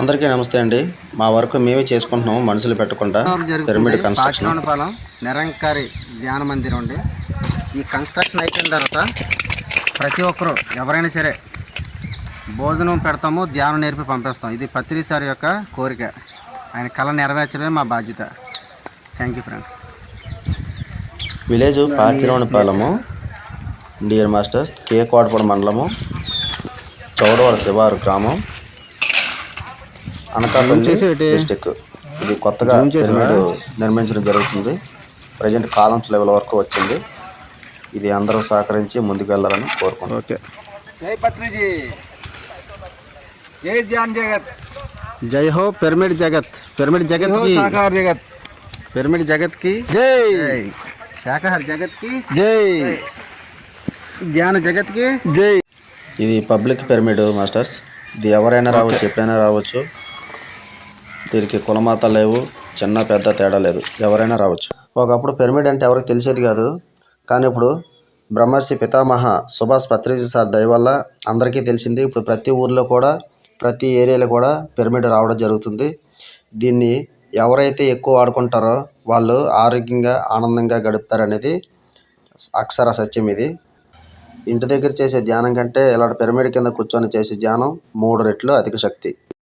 అందరికీ నమస్తే అండి. మా వర్క్ మేమే చేసుకుంటున్నాం మనుషులు పెట్టకుండా పిరమిడ్ కన్స్ట్రక్షన్ పాచిలోనపాలెం నిరంకారి ధ్యాన మందిరం అండి. ఈ కన్స్ట్రక్షన్ అయిపోయిన తర్వాత ప్రతి ఒక్కరు ఎవరైనా సరే భోజనం పెడతాము ధ్యానం నేర్పి పంపిస్తాం. ఇది పత్రి సార్ యొక్క కోరిక. ఆయన కళ నెరవేర్చడమే మా బాధ్యత. Thank you friends village Pachironipalem dear masters K Kotapudi మండలము చౌడవాడ శివారు గ్రామం. అనకాపల్లి చేసేటి? డిస్టిక్. ఇది కొత్తగా పిరమిడ్ నిర్మించడం జరుగుతుంది. ప్రజెంట్ కాలమ్స్ లెవెల్ వరకు వచ్చింది. ఇది అందరూ సహకరించి ముందుకు వెళ్ళాలని కోరుకుంటున్నాం. ఓకే. జై పత్రిజీ. జై ధ్యాన్ జగత్. జై హో పిరమిడ్ జగత్. పిరమిడ్ జగత్కి సాకార జగత్. పిరమిడ్ జగత్కి జై. జై. శాకాహార జగత్కి జై. ధ్యాన జగత్కి జై. ఇది పబ్లిక్ పిరమిడ్ మాస్టర్స్. ఇది ఎవరైనా రావచ్చు ఎప్పుడైనా రావచ్చు. దీనికి కులమాత లేవు చిన్న పెద్ద తేడా లేదు. ఎవరైనా రావచ్చు. ఒకప్పుడు పిరమిడ్ అంటే ఎవరికి తెలిసేది కాదు. కానీ ఇప్పుడు బ్రహ్మర్షి పితామహ సుభాష్ పత్రిజీ సార్ దయ వల్ల అందరికీ తెలిసింది. ఇప్పుడు ప్రతి ఊర్లో కూడా ప్రతి ఏరియాలో కూడా పిరమిడ్ రావడం జరుగుతుంది. దీన్ని ఎవరైతే ఎక్కువ వాడుకుంటారో వాళ్ళు ఆరోగ్యంగా ఆనందంగా గడుపుతారనేది అక్షర సత్యం ఇది. ఇంటి దగ్గర చేసే ధ్యానం కంటే ఇలాంటి పిరమిడ్ కింద కూర్చొని చేసే ధ్యానం మూడు రెట్లు అధిక శక్తి.